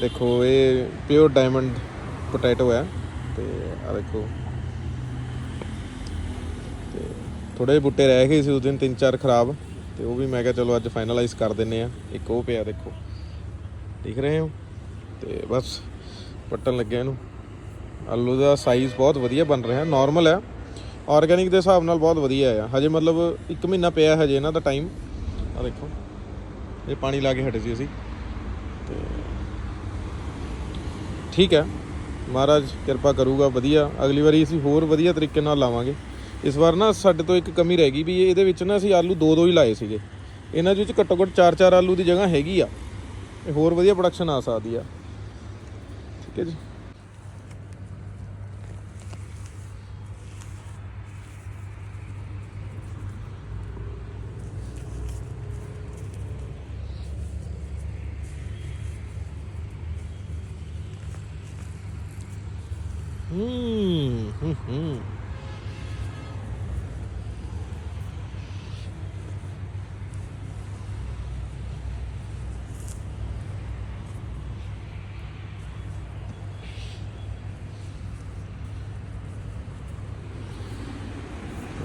ਦੇਖੋ, ਇਹ pure diamond potato ਹੈ ਤੇ ਆ ਦੇਖੋ। ਤੇ ਥੋੜੇ ਬੁੱਟੇ ਰਹਿ ਗਏ ਸੀ ਉਸ ਦਿਨ, ਤਿੰਨ ਚਾਰ ਖਰਾਬ। ਤੇ ਉਹ ਵੀ ਮੈਂ ਕਿਹਾ ਚਲੋ ਅੱਜ ਫਾਈਨਲਾਈਜ਼ ਕਰ ਦਿੰਨੇ ਆ ਇੱਕ ਉਹ ਪਿਆ ਦੇਖੋ। ਦੇਖ ਰਹੇ ਹੋ? ਤੇ ਬਸ ਪੱਟਣ ਲੱਗਿਆ ਇਹਨੂੰ। ਆਲੂ ਦਾ ਸਾਈਜ਼ ਬਹੁਤ ਵਧੀਆ ਬਣ ਰਿਹਾ ਨਾਰਮਲ ਹੈ। ਆਰਗੈਨਿਕ ਦੇ ਹਿਸਾਬ ਨਾਲ ਬਹੁਤ ਵਧੀਆ ਆ। ਹਜੇ ਮਤਲਬ 1 ਮਹੀਨਾ ਪਿਆ ਹਜੇ ਇਹਨਾਂ ਦਾ ਟਾਈਮ ਆ ਦੇਖੋ, ਇਹ ਪਾਣੀ ਲਾ ਕੇ ਹਟੇ ਸੀ ਅਸੀਂ। ਤੇ ਠੀਕ ਹੈ। ਮਹਾਰਾਜ ਕਿਰਪਾ ਕਰੂਗਾ, ਵਧੀਆ। ਅਗਲੀ ਵਾਰੀ ਅਸੀਂ ਹੋਰ ਵਧੀਆ ਤਰੀਕੇ ਨਾਲ ਲਾਵਾਂਗੇ। ਇਸ ਵਾਰ ਨਾ ਸਾਡੇ ਤੋਂ ਇੱਕ ਕਮੀ ਰਹਿ ਗਈ ਵੀ ਇਹਦੇ ਵਿੱਚ ਨਾ ਅਸੀਂ ਆਲੂ ਦੋ ਦੋ ਹੀ ਲਾਏ ਸੀਗੇ। ਇਹਨਾਂ ਦੇ ਵਿੱਚ ਘੱਟੋ ਘੱਟ ਚਾਰ ਚਾਰ ਆਲੂ ਦੀ ਜਗ੍ਹਾ ਹੈਗੀ ਆ। ਇਹ ਹੋਰ ਵਧੀਆ ਪ੍ਰੋਡਕਸ਼ਨ ਆ ਸਕਦੀ ਆ। ਠੀਕ ਹੈ ਜੀ। ਹੂੰ ਹੂੰ ਹੂੰ।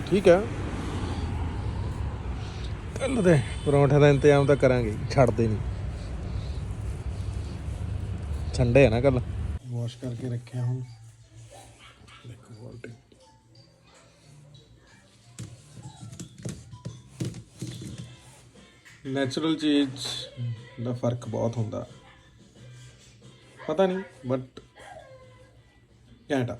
ਠੀਕ ਹੈ। ਕੱਲ ਦੇ ਪਰੌਂਠੇ ਦਾ ਇੰਤਜ਼ਾਮ ਤਾਂ ਕਰਾਂਗੇ, ਛੱਡਦੇ ਨਹੀਂ। ਠੰਡੇ ਆ ਨਾ ਕੱਲ ਵਾਸ਼ ਕਰਕੇ ਰੱਖਿਆ ਹੁਣ। ਨੈਚੁਰਲ ਚੀਜ਼ ਦਾ ਫ਼ਰਕ ਬਹੁਤ ਹੁੰਦਾ। ਪਤਾ ਨਹੀਂ ਬਟ ਘੈਂਟ